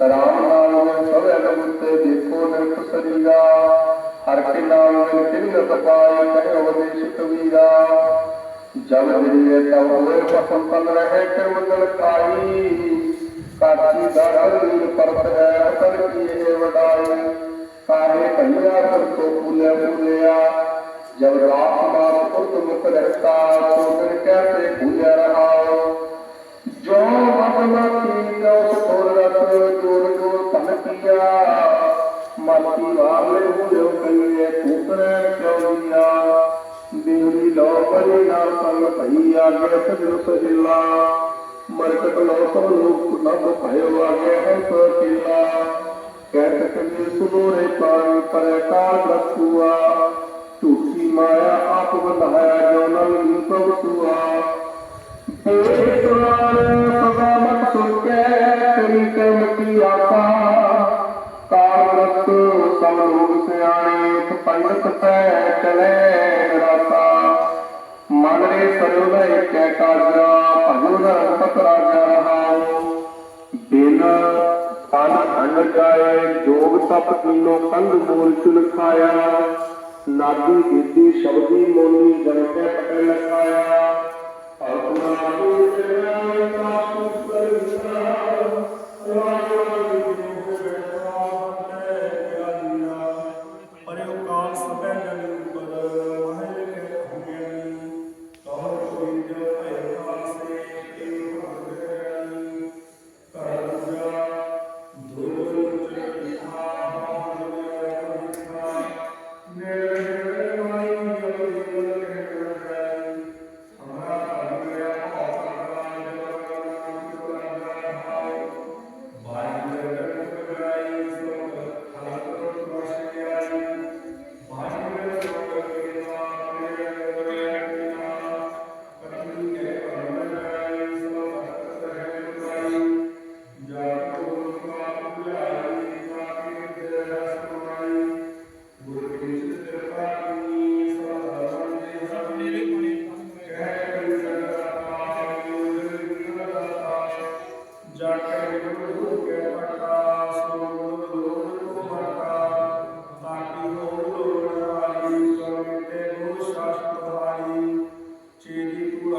ਰਾਮ ਨਾਮ ਮੈਂ ਸਭ ਅਲਮ ਉੱਤੇ ਦੇਖੋ ਨਿਰਖ ਸਰੀਰਾ ਹਰ ਕੇ ਨਾਮ ਮੈਂ ਕਿੰਨਤ ਪਾਏ ਕਹਿ ਉਪਦੇਸ਼ ਕਬੀਰਾ ਜਬ ਮਿਲੇ ਤਬ ਹੋਏ ਪਸੰ ਪਲ ਰਹੇ ਕਿਰਮੰਗਲ ਕਾਈ ਕਾਤੀ ਦਾ ਰੰਗ ਪਰਤ ਹੈ ਕਰ ਕੀਏ ਵਡਾਈ ਕਾਹੇ ਭਈਆ ਸਭ ਤੋਂ ਪੁਲੇ ਪੁਲਿਆ ਜਬ ਰਾਤ ਦਾ ਪੁਰਤ ਮੁਖ ਰਹਿਤਾ। बाकी वाले हुए कहिए पुत्र क्यों दिया देवरी लो परी ना संग भैया गए सजरुत जिला मरकट लो तो लोक नब भयो आगे है तो किला कहत कभी सुनोरे पानी पर काल रखुआ टूटी माया आप बनाया जो नल निपव सुआ देश सदा मत सुन के कमी कर्म की आशा। ਰੇ ਸਰੋ ਦਾ ਏਕੈ ਕਾਜਰਾ ਭਜਨ ਰੰਪਤ ਰਾਜਾ ਰਹਾਉ ਬਿਨ ਤਨ ਅੰਨ ਜਾਏ ਜੋਗ ਤਪ ਕੀਨੋ ਕੰਧ ਮੂਲ ਚੁਲ ਖਾਇਆ ਨਾਦੀ ਕੀਤੀ ਸ਼ਬਦੀ ਮੋਨੀ ਜਨ ਕੇ ਪਟੇ ਲਖਾਇਆ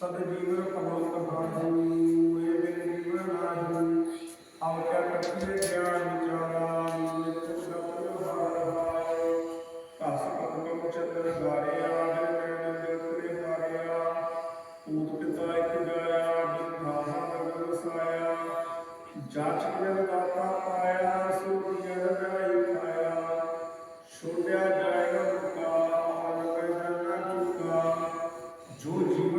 सदजीवन कमल भानु मेरे जीवन आयु अवचर कपिल ज्ञान विचाराम तो चंद्र गारिया हारिया। पूत पिता एक गाया विधाना नगर साया। जाच के दाता पाया सूर्य गाय खाया छोटा जाएगा का जो जी